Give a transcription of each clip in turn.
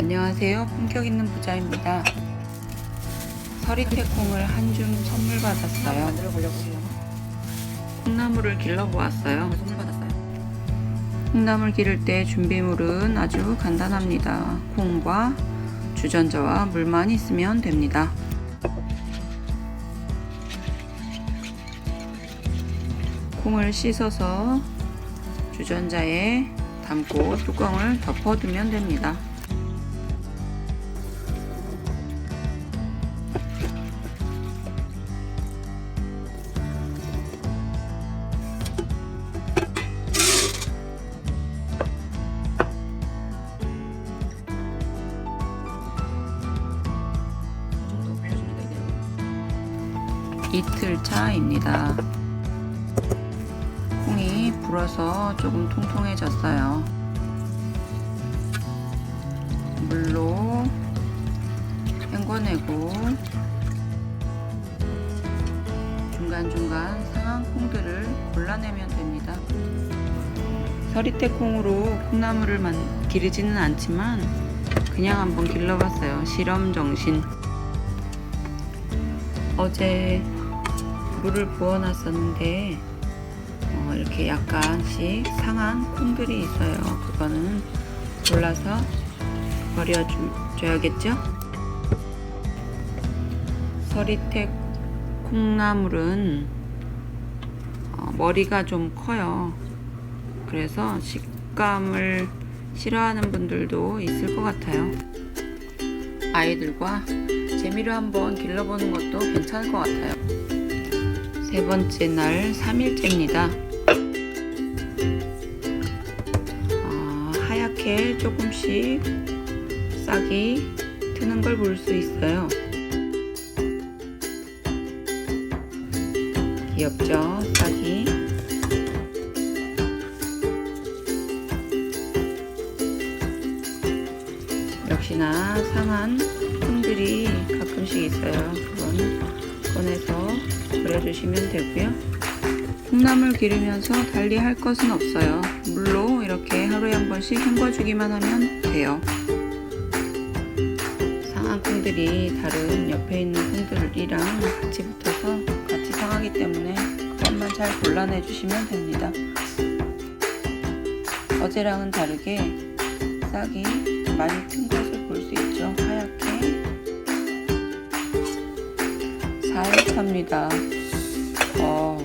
안녕하세요. 품격 있는 부자입니다. 서리태콩을 한 줌 선물 받았어요. 콩나물을 길러 보았어요. 콩나물 기를 때 준비물은 아주 간단합니다. 콩과 주전자와 물만 있으면 됩니다. 콩을 씻어서 주전자에 담고 뚜껑을 덮어두면 됩니다. 이틀 차입니다. 콩이 불어서 조금 통통해졌어요. 물로 헹궈내고 중간중간 상한 콩들을 골라내면 됩니다. 서리태 콩으로 콩나물을 만, 기르지는 않지만 그냥 한번 길러봤어요. 실험 정신. 어제 물을 부어놨었는데 어, 이렇게 약간씩 상한 콩들이 있어요. 그거는 골라서 버려줘야겠죠? 서리택 콩나물은 어, 머리가 좀 커요. 그래서 식감을 싫어하는 분들도 있을 것 같아요. 아이들과 재미로 한번 길러보는 것도 괜찮을 것 같아요. 세 번째 날 3일째입니다. 아, 하얗게 조금씩 싹이 트는 걸 볼 수 있어요. 귀엽죠? 싹이. 역시나 상한 콩들이 가끔씩 있어요. 그건 꺼내서 버려주시면 되고요. 콩나물 기르면서 달리 할 것은 없어요. 물로 이렇게 하루에 한 번씩 헹궈주기만 하면 돼요. 상한 콩들이 다른 옆에 있는 콩들이랑 같이 붙어서 같이 상하기 때문에 그것만 잘 골라내 주시면 됩니다. 어제랑은 다르게 싹이 많이 튼 것을 4일차입니다. 어,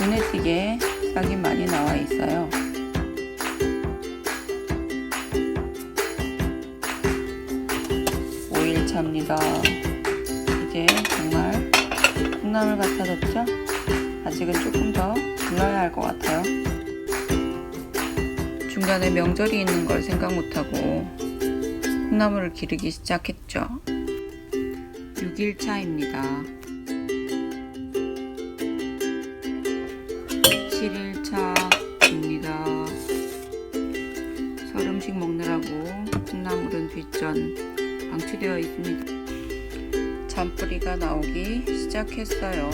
눈에 띄게 싹이 많이 나와 있어요. 오일차입니다 이제 정말 콩나물 같아졌죠? 아직은 조금 더 불러야 할 것 같아요. 중간에 명절이 있는 걸 생각 못하고 콩나물을 기르기 시작했죠. 6일차입니다. 7일차입니다. 설 음식 먹느라고 콩나물은 뒷전 방치되어 있습니다. 잔뿌리가 나오기 시작했어요.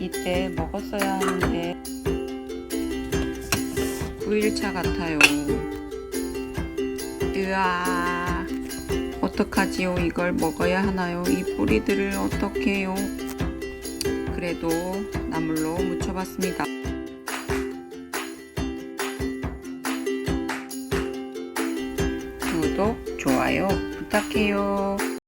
이때 먹었어야 하는데 9일차 같아요. 으아, 어떡하지요? 이걸 먹어야 하나요? 이 뿌리들을 어떻게 해요? 그래도 나물로 묻혀봤습니다. 구독, 좋아요 부탁해요.